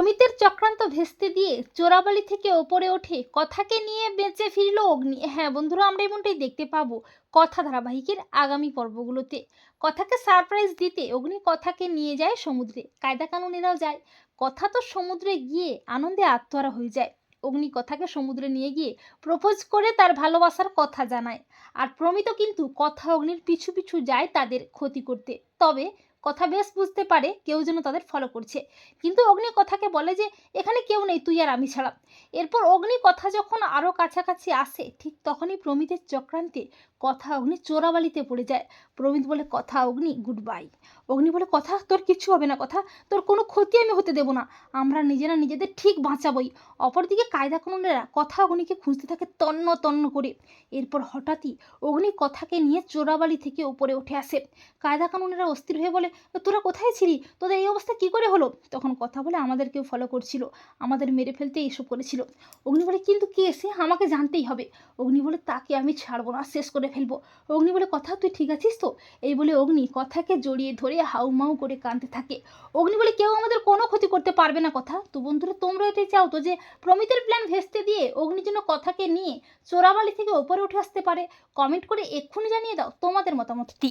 প্রমিতের চক্রান্ত ভেস্তে দিয়ে চোরাবালি থেকে ওপরে ওঠে, কথাকে নিয়ে বেঁচে ফিরল অগ্নি। হ্যাঁ বন্ধুরা, আমরা এমনটাই দেখতে পাবো কথা ধারাবাহিকের আগামী পর্বগুলোতে। কথাকে সারপ্রাইজ দিতে অগ্নি কথাকে নিয়ে যায় সমুদ্রে। কায়দা কানুনেরাও যায়। কথা তো সমুদ্রে গিয়ে আনন্দে আত্মহারা হয়ে যায়। অগ্নি কথাকে সমুদ্রে নিয়ে গিয়ে প্রপোজ করে তার ভালোবাসার কথা জানায়। আর প্রমিত কিন্তু কথা অগ্নির পিছু পিছু যায় তাদের ক্ষতি করতে। তবে কথা বেশ বুঝতে পারে কেউ যেন তাদের ফলো করছে। কিন্তু অগ্নি কথাকে বলে যে, এখানে কেউ নেই, তুই আর আমি ছাড়া। এরপর অগ্নি কথা যখন আরও কাছাকাছি আসে, ঠিক তখনই প্রমিতের চক্রান্তে কথা অগ্নি চোরাবালিতে পড়ে যায়। প্রমিত বলে, কথা অগ্নি গুড বাই অগ্নি বলে, কথা, তোর কিছু হবে না কথা, তোর কোনো ক্ষতি আমি হতে দেবো না। আমরা নিজেরা নিজেদের ঠিক বাঁচাবই। অপরদিকে কায়দা কানুনেরা কথা অগ্নিকে খুঁজতে থাকে তন্ন তন্ন করে। এরপর হঠাৎই অগ্নি কথাকে নিয়ে চোরাবালি থেকে উপরে উঠে আসে। কায়দা কানুনেরা অস্থির হয়ে বলে, তোরা কোথায় ছিলি? তোদের এই অবস্থা কি করে হলো? তখন কথা বলে আমাদেরকেও ফলো করছিল। আমাদের মেরে ফেলতে এইসব করেছিল অগ্নি বলে, কিন্তু কে? এসে আমাকে জানতেই হবে। অগ্নি বলে, তাকে আমি ছাড়বো না, শেষ করে ফেলব। অগ্নি বলে, কথা, তুই ঠিক আছিস তো? এই বলে অগ্নি কথাকে জড়িয়ে ধরে হাউমাউ করে কাঁদতে থাকে। অগ্নি বলে, কেউ আমাদের কোনো ক্ষতি করতে পারবে না, কথা। তো বন্ধুরা, তোমরা এটাই চাও তো যে, প্রমিতের প্ল্যান ভেস্তে দিয়ে অগ্নি যেন কথাকে নিয়ে চোরাবালি থেকে ওপরে উঠে আসতে পারে। কমেন্ট করে এক্ষুনি জানিয়ে দাও তোমাদের মতামতটি।